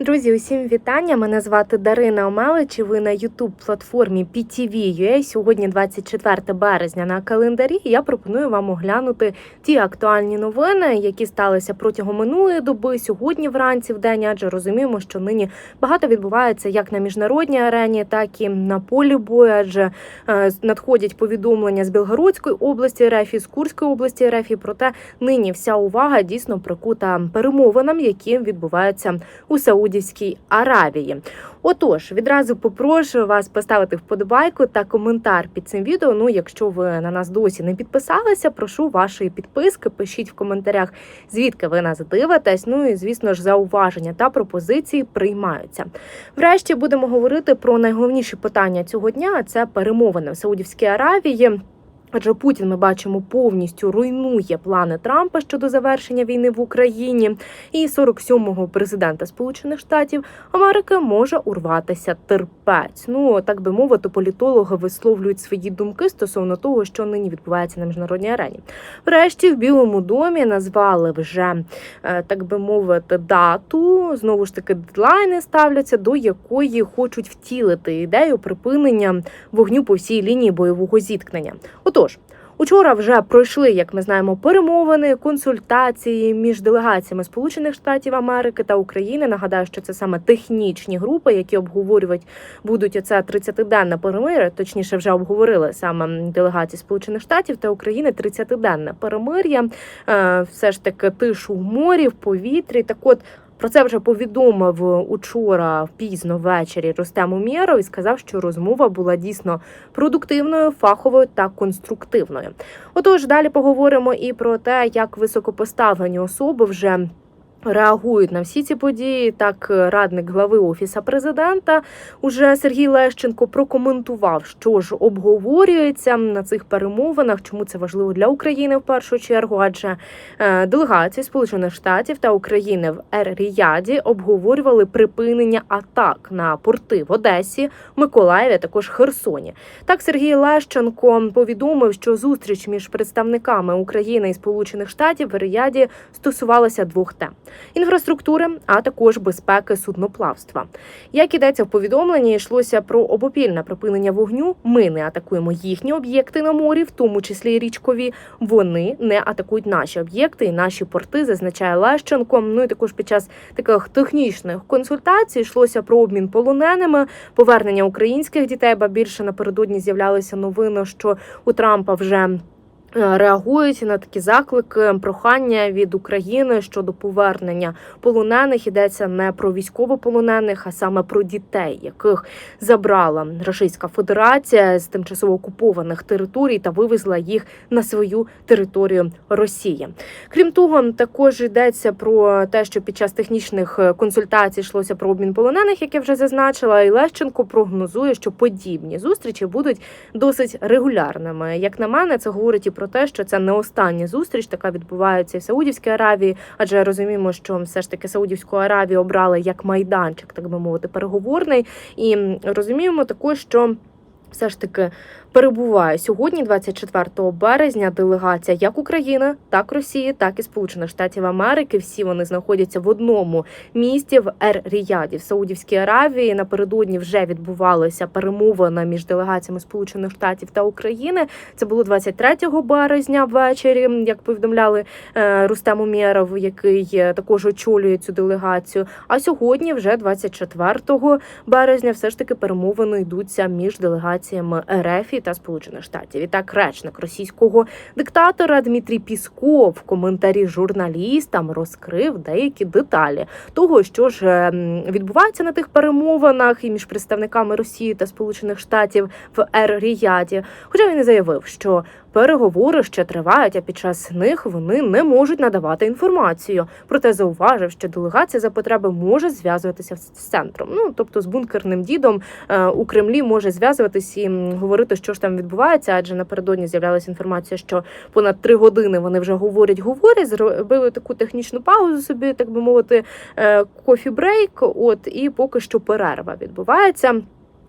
Друзі, усім вітання! Мене звати Дарина Омелич. і Ви на youtube платформі PTV.ua. Сьогодні 24 березня на календарі. Я пропоную вам оглянути ті актуальні новини, які сталися протягом минулої доби, сьогодні вранці в день. Адже розуміємо, що нині багато відбувається як на міжнародній арені, так і на полі бою. Адже е, надходять повідомлення з Білгородської області РФ, і з Курської області РФ. і Проте нині вся увага дійсно прикута перемовинам, які відбуваються у Саудівській Аравії. Отож, відразу попрошу вас поставити вподобайку та коментар під цим відео. Ну, якщо ви на нас досі не підписалися, прошу вашої підписки. Пишіть в коментарях, звідки ви нас дивитесь. Ну і звісно ж, зауваження та пропозиції приймаються. Врешті будемо говорити про найголовніші питання цього дня. Це перемовини в Саудівській Аравії. Адже Путін ми бачимо повністю руйнує плани Трампа щодо завершення війни в Україні, і 47-го президента Сполучених Штатів Америки може урватися терпець. Ну так би мовити, політологи висловлюють свої думки стосовно того, що нині відбувається на міжнародній арені. Врешті в Білому домі назвали вже е, так би мовити дату. Знову ж таки, дедлайни ставляться, до якої хочуть втілити ідею припинення вогню по всій лінії бойового зіткнення. Отож. Учора вже пройшли, як ми знаємо, перемовини, консультації між делегаціями Сполучених Штатів Америки та України. Нагадаю, що це саме технічні групи, які обговорювати будуть оце 30-денне перемир'я. Точніше, вже обговорили саме делегації Сполучених Штатів та України 30-денне перемир'я. Е, Все ж таки тишу в морі, в повітрі. Так от. Про це вже повідомив учора пізно ввечері Рустем Умєров і сказав, що розмова була дійсно продуктивною, фаховою та конструктивною. Отож, далі поговоримо і про те, як високопоставлені особи вже. Реагують на всі ці події. Так, радник глави офіса президента уже Сергій Лещенко прокоментував, що ж обговорюється на цих перемовинах. Чому це важливо для України в першу чергу? Адже е, делегації Сполучених Штатів та України в Ер-Ріяді обговорювали припинення атак на порти в Одесі, Миколаєві, також Херсоні. Так, Сергій Лещенко повідомив, що зустріч між представниками України і Сполучених Штатів в Ер-Ріяді стосувалася двох тем інфраструктури, а також безпеки судноплавства. Як ідеться в повідомленні, йшлося про обопільне припинення вогню. Ми не атакуємо їхні об'єкти на морі, в тому числі і річкові. Вони не атакують наші об'єкти і наші порти, зазначає Лещенко. Ну і також під час таких технічних консультацій йшлося про обмін полоненими, повернення українських дітей. Ба більше напередодні з'являлися новини, що у Трампа вже. Е, Реагують на такі заклики, прохання від України щодо повернення полонених йдеться не про військовополонених, а саме про дітей, яких забрала Російська Федерація з тимчасово окупованих територій та вивезла їх на свою територію Росії. Крім того, також йдеться про те, що під час технічних консультацій йшлося про обмін полонених, як я вже зазначила, і Лещенко прогнозує, що подібні зустрічі будуть досить регулярними. Як на мене, це говорить і про те, що це не остання зустріч, така відбувається і в Саудівській Аравії, адже розуміємо, що все ж таки Саудівську Аравію обрали як майданчик, так би мовити, переговорний, і розуміємо також, що все ж таки перебуває сьогодні, 24 березня, делегація як України, так Росії, так і Сполучених Штатів Америки. Всі вони знаходяться в одному місті в Ер-Ріяді в Саудівській Аравії. Напередодні вже відбувалася перемовина між делегаціями Сполучених Штатів та України. Це було 23 березня ввечері, як повідомляли е, Рустем Умєров, який е, також очолює цю делегацію. А сьогодні, вже 24 березня, все ж таки перемовини йдуться між делегаціями РФ та Сполучених Штатів. І так речник російського диктатора Дмитрій Пісков в коментарі журналістам розкрив деякі деталі того, що ж ем, відбувається на тих перемовинах і між представниками Росії та Сполучених Штатів в Ер-Ріяді. Хоча він і заявив, що переговори ще тривають, а під час них вони не можуть надавати інформацію. Проте зауважив, що делегація за потреби може зв'язуватися з центром. Ну тобто з бункерним дідом е, у Кремлі може зв'язуватись і говорити, що ж там відбувається, адже напередодні з'являлася інформація, що понад три години вони вже говорять, говорять, зробили таку технічну паузу собі, так би мовити, кофі-брейк. От і поки що перерва відбувається.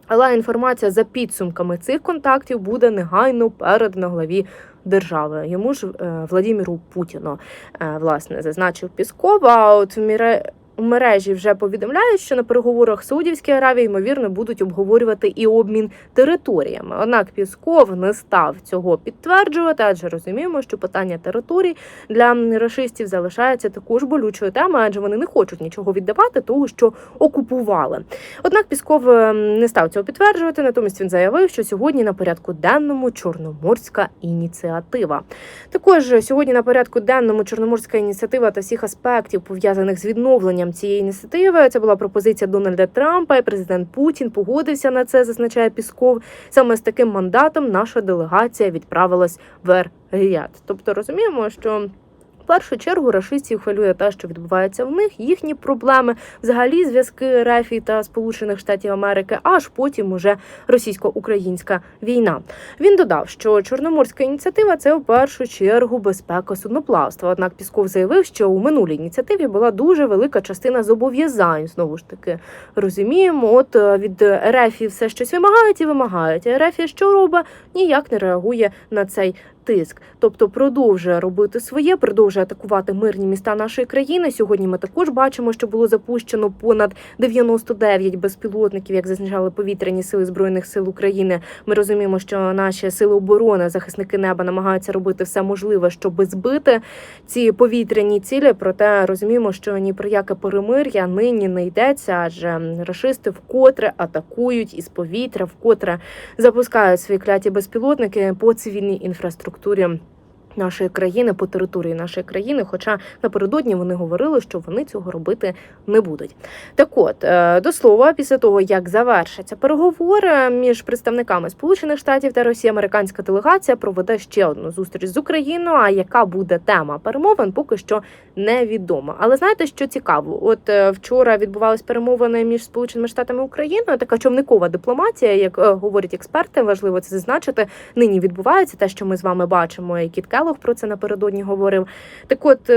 Але інформація за підсумками цих контактів буде негайно передана главі держави. Йому ж е, Владимиру Путіну е, власне зазначив Пісков. А от Міре у мережі вже повідомляють, що на переговорах Саудівській Аравії ймовірно будуть обговорювати і обмін територіями. Однак Пісков не став цього підтверджувати, адже розуміємо, що питання територій для рашистів залишається також болючою темою, адже вони не хочуть нічого віддавати, того що окупували. Однак Пісков е, не став цього підтверджувати. Натомість він заявив, що сьогодні на порядку денному чорноморська ініціатива. Також сьогодні на порядку денному чорноморська ініціатива та всіх аспектів пов'язаних з відновленням цієї ініціативи. Це була пропозиція Дональда Трампа, і президент Путін погодився на це, зазначає Пісков. Саме з таким мандатом наша делегація відправилась в Ріяд. Тобто розуміємо, що. Першу чергу рашистів хвилює те, що відбувається в них, їхні проблеми, взагалі зв'язки РФ та Сполучених Штатів Америки, аж потім уже російсько-українська війна. Він додав, що Чорноморська ініціатива це в першу чергу безпека судноплавства. Однак Пісков заявив, що у минулій ініціативі була дуже велика частина зобов'язань. Знову ж таки розуміємо, от е, від РФ все щось вимагають і вимагають. РФ що робить? Ніяк не реагує на цей тиск, тобто продовжує робити своє, продовжує атакувати мирні міста нашої країни. Сьогодні ми також бачимо, що було запущено понад 99 безпілотників, як зазначали повітряні сили збройних сил України. Ми розуміємо, що наші сили оборони, захисники неба, намагаються робити все можливе, щоб збити ці повітряні цілі. Проте розуміємо, що ні про яке перемир'я нині не йдеться, адже рашисти вкотре атакують із повітря, вкотре запускають свої кляті безпілотники по цивільній інфраструктурі структурі нашої країни по території нашої країни. Хоча напередодні вони говорили, що вони цього робити не будуть. Так, от е, до слова, після того як завершаться переговори між представниками Сполучених Штатів та Росії, американська делегація проведе ще одну зустріч з Україною. А яка буде тема перемовин, поки що невідомо. Але знаєте, що цікаво? От е, вчора відбувались перемовини між Сполученими Штатами і Україною. Така човникова дипломатія, як е, говорять експерти, важливо це зазначити. Нині відбувається те, що ми з вами бачимо. І Кіт Келлог про це напередодні говорив. Так, от.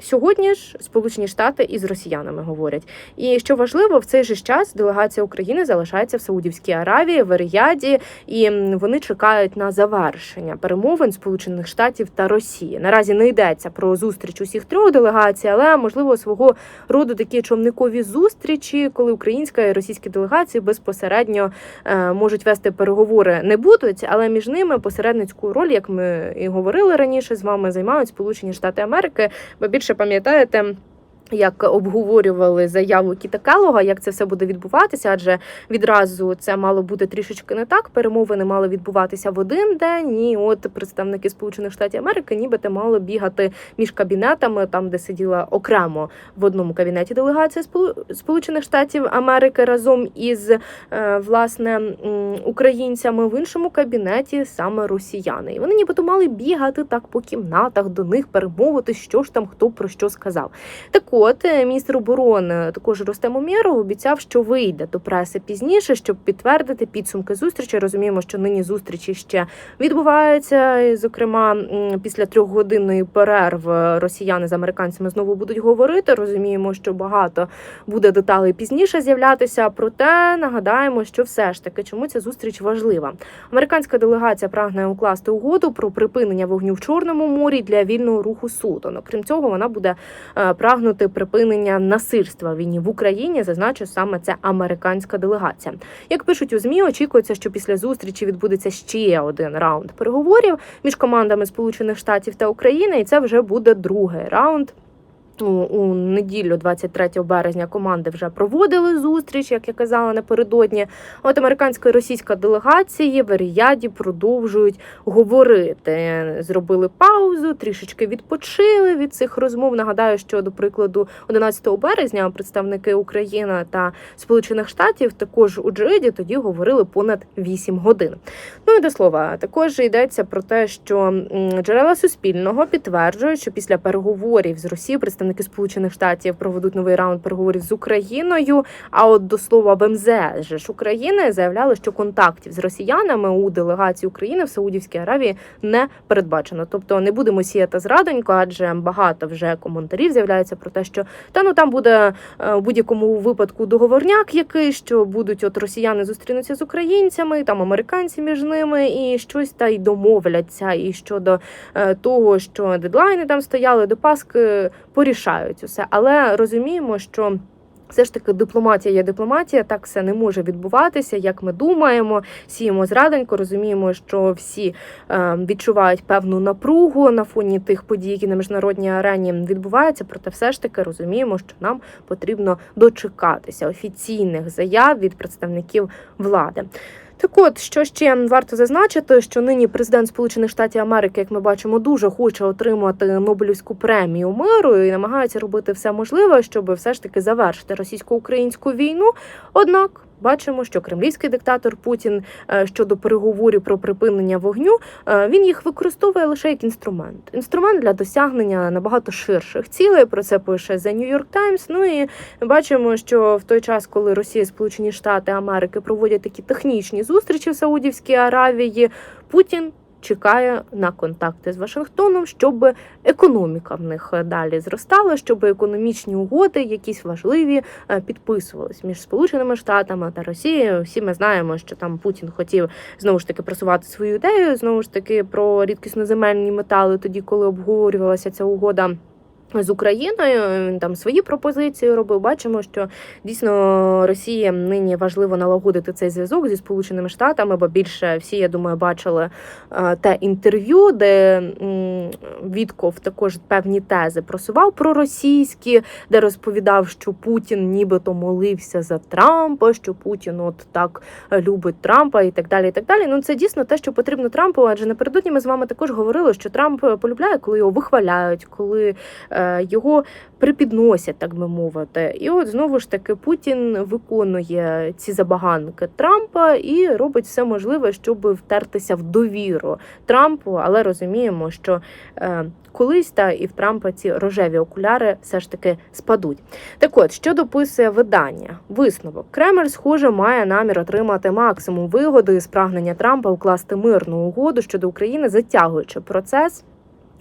Сьогодні ж Сполучені Штати із росіянами говорять. І що важливо, в цей же час делегація України залишається в Саудівській Аравії, в Рияді, і вони чекають на завершення перемовин Сполучених Штатів та Росії. Наразі не йдеться про зустріч усіх трьох делегацій, але можливо свого роду такі човникові зустрічі, коли українська і російські делегації безпосередньо е, можуть вести переговори, не будуть, але між ними посередницьку роль, як ми і говорили раніше з вами, займають Сполучені Штати Америки. Ви більше пам'ятаєте. Як обговорювали заяву Кіта Келлога, як це все буде відбуватися, адже відразу це мало бути трішечки не так. Перемовини мали відбуватися в один день. І от представники Сполучених Штатів Америки, нібито мали бігати між кабінетами, там де сиділа окремо в одному кабінеті делегація Сполу- Сполучених Штатів Америки разом із е, власне українцями в іншому кабінеті саме росіяни. І вони нібито мали бігати так по кімнатах до них, перемовити, що ж там хто про що сказав. Так от е, міністр оборони також Ростем Умєров обіцяв, що вийде до преси пізніше, щоб підтвердити підсумки зустрічі. Розуміємо, що нині зустрічі ще відбуваються. Зокрема, після трьохгодинної перерви росіяни з американцями знову будуть говорити. Розуміємо, що багато буде деталей пізніше з'являтися. Проте нагадаємо, що все ж таки чому ця зустріч важлива. Американська делегація прагне укласти угоду про припинення вогню в Чорному морі для вільного руху суден. Окрім цього, вона буде е, прагнути припинення насильства війні в Україні. Зазначу саме це американська делегація. Як пишуть у змі, очікується, що після зустрічі відбудеться ще один раунд переговорів між командами Сполучених Штатів та України, і це вже буде другий раунд. У, у неділю, 23 березня, команди вже проводили зустріч, як я казала напередодні. От американська і російська делегації в Ріяді продовжують говорити. Зробили паузу, трішечки відпочили від цих розмов. Нагадаю, що до прикладу, 11 березня представники України та Сполучених Штатів також у Джиді тоді говорили понад 8 годин. Ну і до слова, також йдеться про те, що джерела суспільного підтверджують, що після переговорів з Росією представники Сполучених Штатів проведуть новий раунд переговорів з Україною. А от до слова БМЗ же ж України заявляли, що контактів з росіянами у делегації України в Саудівській Аравії не передбачено. Тобто не будемо сіяти зрадонько, адже багато вже коментарів з'являється про те, що та ну там буде е, у будь-якому випадку договорняк, який що будуть от росіяни зустрінуться з українцями, там американці між ними, і щось та й домовляться. І щодо е, того, що дедлайни там стояли до Паски, порішали вирішають усе. Але розуміємо, що. Все ж таки, дипломатія є дипломатія, так все не може відбуватися, як ми думаємо. Сіємо зраденько, розуміємо, що всі е, відчувають певну напругу на фоні тих подій, які на міжнародній арені відбуваються. Проте, все ж таки розуміємо, що нам потрібно дочекатися офіційних заяв від представників влади. Так от, що ще варто зазначити, що нині президент Сполучених Штатів Америки, як ми бачимо, дуже хоче отримати Нобелівську премію миру і намагається робити все можливе, щоб все ж таки завершити російсько-українську війну. Однак бачимо, що кремлівський диктатор Путін е, щодо переговорів про припинення вогню е, він їх використовує лише як інструмент. Інструмент для досягнення набагато ширших цілей. Про це пише The New York Times. Ну і бачимо, що в той час, коли Росія, Сполучені Штати Америки проводять такі технічні зустрічі в Саудівській Аравії, Путін. Чекає на контакти з Вашингтоном, щоб економіка в них далі зростала, щоб економічні угоди, якісь важливі, е, підписувались між Сполученими Штатами та Росією. Всі ми знаємо, що там Путін хотів знову ж таки просувати свою ідею, знову ж таки про рідкісноземельні метали, тоді коли обговорювалася ця угода. З Україною він там свої пропозиції робив. Бачимо, що дійсно Росії нині важливо налагодити цей зв'язок зі Сполученими Штатами, бо більше всі, я думаю, бачили е, те інтерв'ю, де Вітков також певні тези просував проросійські, де розповідав, що Путін нібито молився за Трампа, що Путін от так любить Трампа і так далі. І так далі. Ну це дійсно те, що потрібно Трампу, адже напередодні ми з вами також говорили, що Трамп полюбляє, коли його вихваляють, коли е, його припідносять, так би мовити. І от знову ж таки Путін виконує ці забаганки Трампа і робить все можливе, щоб втертися в довіру Трампу, але розуміємо, що е, колись та і в Трампа ці рожеві окуляри все ж таки спадуть. Так от, що дописує видання, висновок Кремль, схоже, має намір отримати максимум вигоди з прагнення Трампа укласти мирну угоду щодо України, затягуючи процес.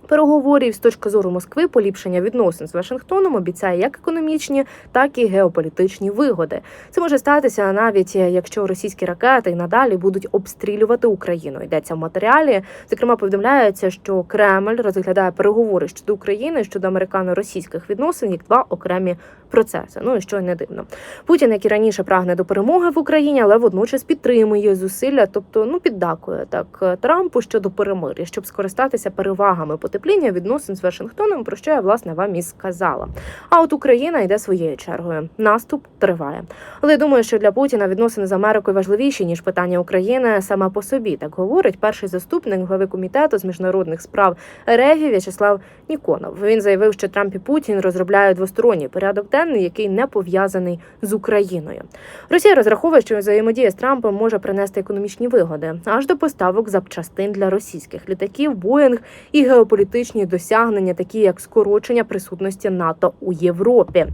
Переговорів з точки зору Москви поліпшення відносин з Вашингтоном обіцяє як економічні, так і геополітичні вигоди. Це може статися навіть якщо російські ракети і надалі будуть обстрілювати Україну. Йдеться в матеріалі. Зокрема, повідомляється, що Кремль розглядає переговори щодо України щодо американо-російських відносин як два окремі процеси. Ну і що й не дивно. Путін, як і раніше, прагне до перемоги в Україні, але водночас підтримує зусилля, тобто ну піддакує так Трампу щодо перемир'я, щоб скористатися перевагами потепління відносин з Вашингтоном, про що я власне вам і сказала. А от Україна йде своєю чергою. Наступ триває. Але думаю, що для Путіна відносини з Америкою важливіші ніж питання України саме по собі. Так говорить перший заступник глави комітету з міжнародних справ РФ В'ячеслав Ніконов. Він заявив, що Трамп і Путін розробляють двосторонній порядок денний, який не пов'язаний з Україною. Росія розраховує, що взаємодія з Трампом може принести економічні вигоди аж до поставок запчастин для російських літаків, Боїнг і геополітичні досягнення, такі як скорочення присутності НАТО у Європі.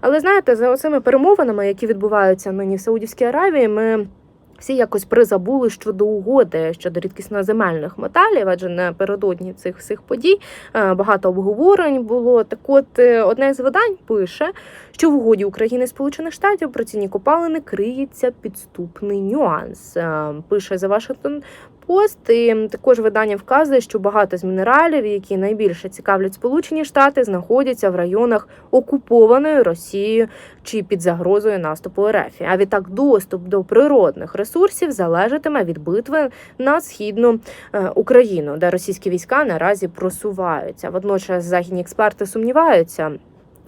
Але знаєте, за оцими перемовинами, які відбуваються нині в Саудівській Аравії, ми. Всі якось призабули щодо угоди щодо рідкісноземельних металів, адже напередодні цих всіх подій е, багато обговорень було. Так, от е, одне з видань пише, що в угоді України Сполучених Штатів про ціні копалини криється підступний нюанс. Е, Пише за Вашингтон Пост і також видання вказує, що багато з мінералів, які найбільше цікавлять Сполучені Штати, знаходяться в районах окупованої Росією чи під загрозою наступу РФ. А відтак доступ до природних ресурсів залежатиме від битви на східну е, Україну, де російські війська наразі просуваються. Водночас західні експерти сумніваються.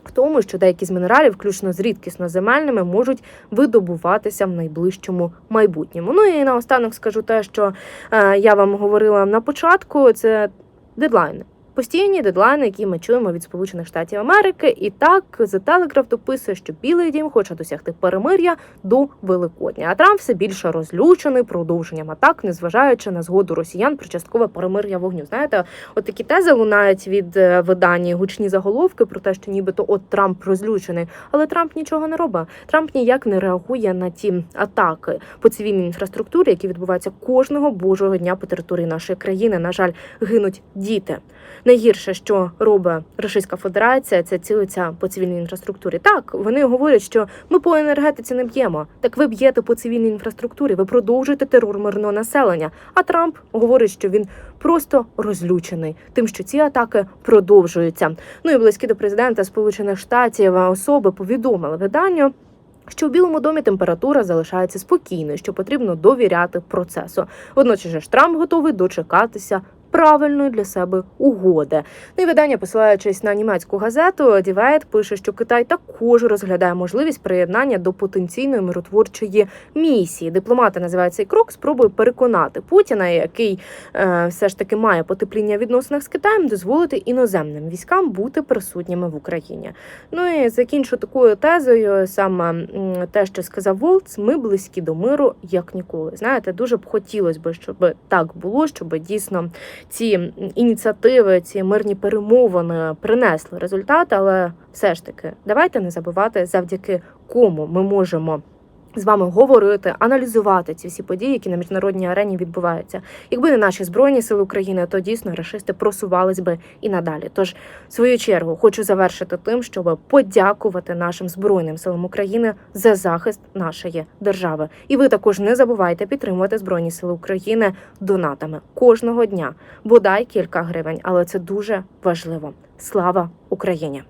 В тому, що деякі з мінералів, включно з рідкісноземельними, можуть видобуватися в найближчому майбутньому. Ну і наостанок скажу те, що е, я вам говорила на початку, це дедлайни. Постійні дедлайни, які ми чуємо від Сполучених Штатів Америки, і так The Telegraph дописує, що Білий Дім хоче досягти перемир'я до Великодня. А Трамп все більше розлючений продовженням атак, незважаючи на згоду росіян про часткове перемир'я вогню. Знаєте, от такі тези лунають від е, видання гучні заголовки про те, що нібито от Трамп розлючений, але Трамп нічого не робить. Трамп ніяк не реагує на ті атаки по цивільній інфраструктурі, які відбуваються кожного божого дня по території нашої країни. На жаль, гинуть діти. Найгірше, що робить Російська Федерація, це цілиться по цивільній інфраструктурі. Так, вони говорять, що ми по енергетиці не б'ємо. Так ви б'єте по цивільній інфраструктурі, ви продовжуєте терор мирного населення. А Трамп говорить, що він просто розлючений тим, що ці атаки продовжуються. Ну і близькі до президента Сполучених Штатів особи повідомили виданню. Що в Білому домі температура залишається спокійною, що потрібно довіряти процесу. Водночас ж Трамп готовий дочекатися правильної для себе угоди. Ну і видання, посилаючись на німецьку газету, Welt пише, що Китай також розглядає можливість приєднання до потенційної миротворчої місії. Дипломати називають цей крок спробою переконати Путіна, який е, все ж таки має потепління відносинах з Китаєм, дозволити іноземним військам бути присутніми в Україні. Ну і закінчу такою тезою, саме те, що сказав Волц, ми близькі до миру як ніколи. Знаєте, дуже б хотілося б, щоб так було, щоб дійсно ці ініціативи, ці мирні перемовини принесли результат, але все ж таки давайте не забувати, завдяки кому ми можемо. З вами говорити, аналізувати ці всі події, які на міжнародній арені відбуваються. Якби не наші збройні сили України, то дійсно рашисти просувались би і надалі. Тож, в свою чергу, хочу завершити тим, щоб подякувати нашим збройним силам України за захист нашої держави. І ви також не забувайте підтримувати збройні сили України донатами кожного дня, бодай кілька гривень, але це дуже важливо. Слава Україні!